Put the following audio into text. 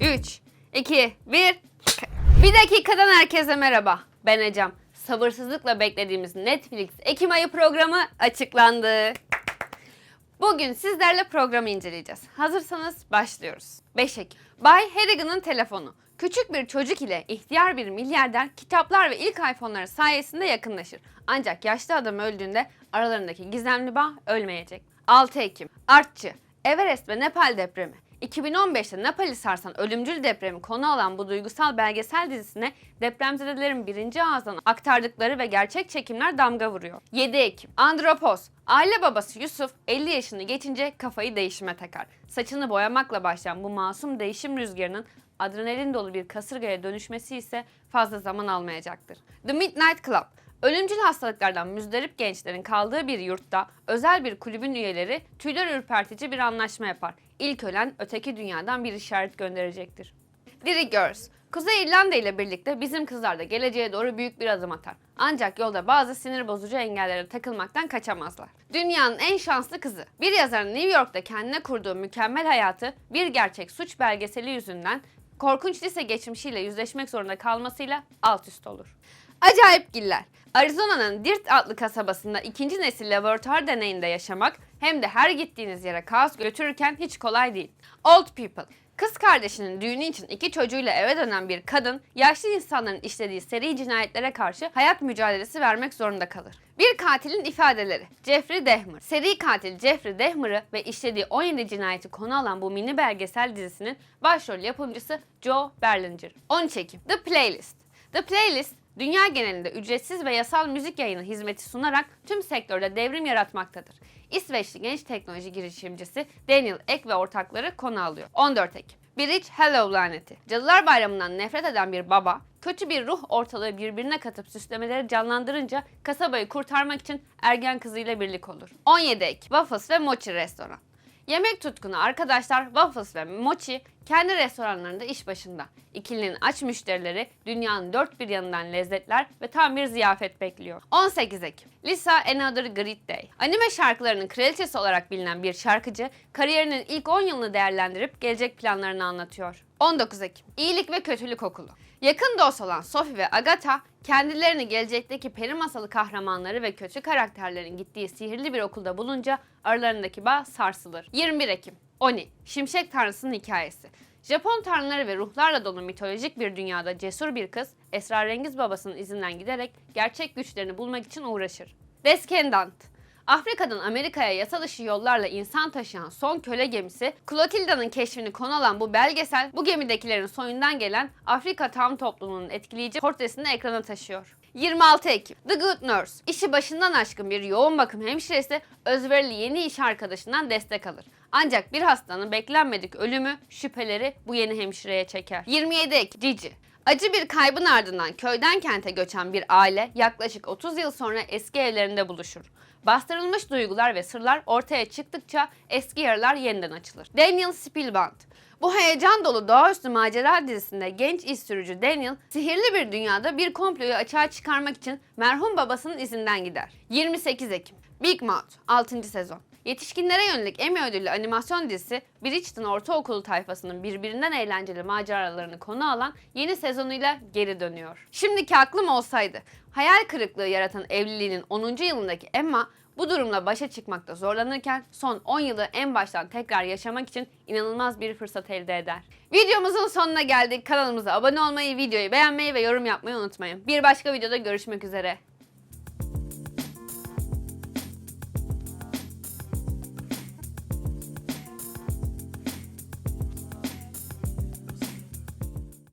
3, 2, 1. Bir dakikadan herkese merhaba. Ben Ecem. Sabırsızlıkla beklediğimiz Netflix Ekim ayı programı açıklandı. Bugün sizlerle programı inceleyeceğiz. Hazırsanız başlıyoruz. 5 Ekim. Bay Harrigan'ın telefonu. Küçük bir çocuk ile ihtiyar bir milyarder kitaplar ve ilk iPhone'ları sayesinde yakınlaşır. Ancak yaşlı adam öldüğünde aralarındaki gizemli bağ ölmeyecek. 6 Ekim. Artçı. Everest ve Nepal depremi. 2015'te Nepal'i sarsan ölümcül depremi konu alan bu duygusal belgesel dizisine depremzedelerin birinci ağızdan aktardıkları ve gerçek çekimler damga vuruyor. 7 Ekim. Andropos. Aile babası Yusuf 50 yaşını geçince kafayı değişime takar. Saçını boyamakla başlayan bu masum değişim rüzgarının adrenalin dolu bir kasırgaya dönüşmesi ise fazla zaman almayacaktır. The Midnight Club. Ölümcül hastalıklardan müzdarip gençlerin kaldığı bir yurtta özel bir kulübün üyeleri tüyler ürpertici bir anlaşma yapar. İlk ölen öteki dünyadan bir işaret gönderecektir. Diri Girls. Kuzey İrlanda ile birlikte bizim kızlar da geleceğe doğru büyük bir adım atar. Ancak yolda bazı sinir bozucu engellere takılmaktan kaçamazlar. Dünyanın en şanslı kızı. Bir yazarın New York'ta kendine kurduğu mükemmel hayatı bir gerçek suç belgeseli yüzünden korkunç lise geçmişiyle yüzleşmek zorunda kalmasıyla alt üst olur. Acayip giller. Arizona'nın Dirt adlı kasabasında ikinci nesil laboratuvar deneyinde yaşamak hem de her gittiğiniz yere kaos götürürken hiç kolay değil. Old People. Kız kardeşinin düğünü için iki çocuğuyla eve dönen bir kadın, yaşlı insanların işlediği seri cinayetlere karşı hayat mücadelesi vermek zorunda kalır. Bir katilin ifadeleri. Jeffrey Dahmer. Seri katil Jeffrey Dahmer'ı ve işlediği 17 cinayeti konu alan bu mini belgesel dizisinin başrol yapımcısı Joe Berlinger. 13 Ekim. The Playlist. The Playlist, dünya genelinde ücretsiz ve yasal müzik yayını hizmeti sunarak tüm sektörde devrim yaratmaktadır. İsveçli genç teknoloji girişimcisi Daniel Ek ve ortakları konu alıyor. 14 Ekim. Bridge Hello laneti. Cadılar Bayramı'ndan nefret eden bir baba, kötü bir ruh ortalığı birbirine katıp süslemeleri canlandırınca kasabayı kurtarmak için ergen kızıyla birlik olur. 17 Ekim. Waffles ve Mochi Restoran. Yemek tutkunu arkadaşlar Waffles ve Mochi kendi restoranlarında iş başında. İkilinin aç müşterileri dünyanın dört bir yanından lezzetler ve tam bir ziyafet bekliyor. 18 Ekim. Lisa Another Great Day. Anime şarkılarının kraliçesi olarak bilinen bir şarkıcı kariyerinin ilk 10 yılını değerlendirip gelecek planlarını anlatıyor. 19 Ekim. İyilik ve kötülük okulu. Yakın dost olan Sophie ve Agatha kendilerini gelecekteki peri masalı kahramanları ve kötü karakterlerin gittiği sihirli bir okulda bulunca aralarındaki bağ sarsılır. 21 Ekim. Oni, Şimşek Tanrısı'nın hikayesi. Japon tanrıları ve ruhlarla dolu mitolojik bir dünyada cesur bir kız, esrarengiz babasının izinden giderek gerçek güçlerini bulmak için uğraşır. Descendant Afrika'dan Amerika'ya yasa dışı yollarla insan taşıyan son köle gemisi Clotilda'nın keşfini konu alan bu belgesel bu gemidekilerin soyundan gelen Afrika tam toplumunun etkileyici portresini ekrana taşıyor. 26 Ekim The Good Nurse İşi başından aşkın bir yoğun bakım hemşiresi özverili yeni iş arkadaşından destek alır. Ancak bir hastanın beklenmedik ölümü şüpheleri bu yeni hemşireye çeker. 27 Ekim Cici Acı bir kaybın ardından köyden kente göçen bir aile yaklaşık 30 yıl sonra eski evlerinde buluşur. Bastırılmış duygular ve sırlar ortaya çıktıkça eski yaralar yeniden açılır. Daniel Spielberg bu heyecan dolu doğaüstü macera dizisinde genç iş sürücü Daniel, sihirli bir dünyada bir komployu açığa çıkarmak için merhum babasının izinden gider. 28 Ekim Big Mouth 6. sezon Yetişkinlere yönelik Emmy ödüllü animasyon dizisi Bridgeton Ortaokulu tayfasının birbirinden eğlenceli maceralarını konu alan yeni sezonuyla geri dönüyor. Şimdiki aklım olsaydı, hayal kırıklığı yaratan evliliğinin 10. yılındaki Emma bu durumla başa çıkmakta zorlanırken son 10 yılı en baştan tekrar yaşamak için inanılmaz bir fırsat elde eder. Videomuzun sonuna geldik. Kanalımıza abone olmayı, videoyu beğenmeyi ve yorum yapmayı unutmayın. Bir başka videoda görüşmek üzere.